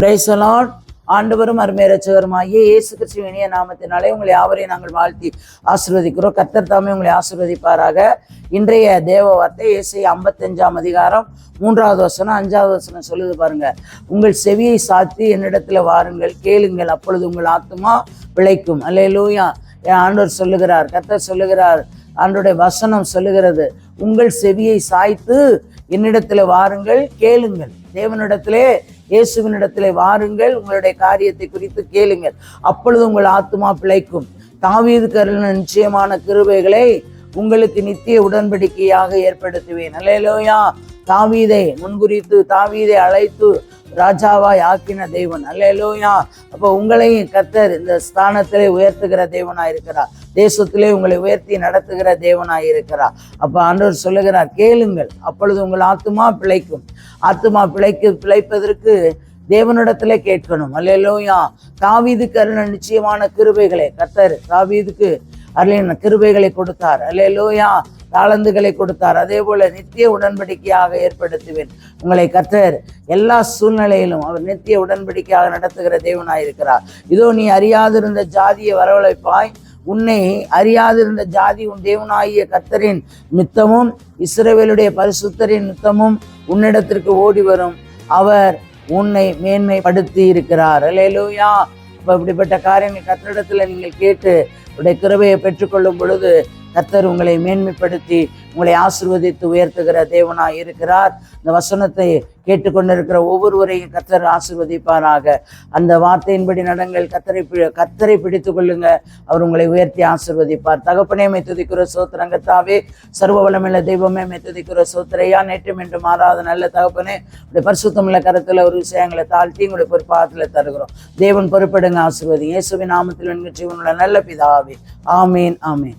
பிரைசலான் ஆண்டவரும் அருமை ரச்சகருமாகிய இயேசு கிறிஸ்துவனிய நாமத்தினாலே உங்களை யாவரையும் நாங்கள் வாழ்த்தி ஆசீர்வதிக்கிறோம். கத்தர் தாமே உங்களை ஆசிர்வதிப்பாராக. இன்றைய தேவ வார்த்தை இயேசை ஐம்பத்தஞ்சாம் அதிகாரம் மூன்றாவது வசனம் அஞ்சாவது வசனம் சொல்லுது பாருங்க. உங்கள் செவியை சாத்தி என்னிடத்துல வாருங்கள். கேளுங்கள். அப்பொழுது உங்கள் ஆத்துமா பிழைக்கும் அல்லேலூயா என் ஆண்டவர் சொல்லுகிறார் கத்தர் சொல்லுகிறார் ஆண்டோடைய வசனம் சொல்லுகிறது. உங்கள் செவியை சாய்த்து என்னிடத்துல வாருங்கள். கேளுங்கள். தேவனிடத்திலே இயேசுவினிடத்திலே வாருங்கள் உங்களுடைய காரியத்தை குறித்து கேளுங்கள். அப்பொழுது உங்கள் ஆத்துமா பிழைக்கும். தாவீது கருணன் நிச்சயமான கிருபைகளை உங்களுக்கு நித்திய உடன்படிக்கையாக ஏற்படுத்துவேன். அல்லேலூயா. தாவீதை முன்குறித்து தாவீதை அழைத்து ராஜாவாய் ஆக்கின தெய்வன் அல்லேலூயா. அப்போ உங்களையும் கத்தர் இந்த ஸ்தானத்திலே உயர்த்துகிற தெய்வனாக இருக்கிறார். தேசத்திலே உங்களை உயர்த்தி நடத்துகிற தேவனாக இருக்கிறார். அப்போ ஆண்டவர் சொல்லுகிறார் கேளுங்கள். அப்பொழுது உங்கள் ஆத்துமா பிழைக்கும். ஆத்துமா பிழைக்கு பிழைப்பதற்கு தேவனிடத்துல கேட்கணும். அல்லையா தாவீதுக்கு அருள நிச்சயமான கிருபைகளை கத்தர் தாவீதுக்கு அருளின கிருபைகளை கொடுத்தார். அல்லையா தாளந்துகளை கொடுத்தார். அதே போல நித்திய உடன்படிக்கையாக ஏற்படுத்துவேன். உங்களை கத்தர் எல்லா சூழ்நிலையிலும் அவர் நித்திய உடன்படிக்கையாக நடத்துகிற தேவனாயிருக்கிறார். இதோ நீ அறியாதிருந்த ஜாதியை வரவழைப்பாய். உன்னை அறியாதிருந்த ஜாதி உன் தேவனாகிய கத்தரின் மித்தமும் இஸ்ரேவேலுடைய பரிசுத்தரின் மித்தமும் உன்னிடத்திற்கு ஓடி வரும். அவர் உன்னை மேன்மைப்படுத்தி இருக்கிறார். அலையலூயா இப்போ இப்படிப்பட்ட காரியங்கள் கர்த்தரிடத்துல நீங்கள் கேட்டு உடைய கிருபையை பெற்றுக்கொள்ளும் பொழுது கர்த்தர் உங்களை மேன்மைப்படுத்தி உங்களை ஆசிர்வதித்து உயர்த்துகிற தேவனாய் இருக்கிறார். இந்த வசனத்தை கேட்டுக்கொண்டிருக்கிற ஒவ்வொருவரையும் கத்தர் ஆசிர்வதிப்பாராக. அந்த வார்த்தையின்படி நடங்கள் கத்தரை பி- பிடித்து கொள்ளுங்க. அவர் உங்களை உயர்த்தி ஆசிர்வதிப்பார். தகப்பனே மை துதிக்கிற சோத்திரங்கத்தாவே சர்வ வளமில்ல தெய்வமே மை துதிக்கிற சோத்திரையா நேற்று மீண்டும் மாறாத நல்ல தகப்பனே உடைய பரிசுத்தமுள்ள கருத்தில் ஒரு விஷயங்களை தாழ்த்தி உங்களுடைய பொறுப்பாகத்தில் தருகிறோம். தேவன் பொறுப்படுங்க ஆசிர்வதி. இயேசுவின் நாமத்தில் வெண்கட்சி உன்னுடைய நல்ல பிதாவே. ஆமீன் ஆமீன்.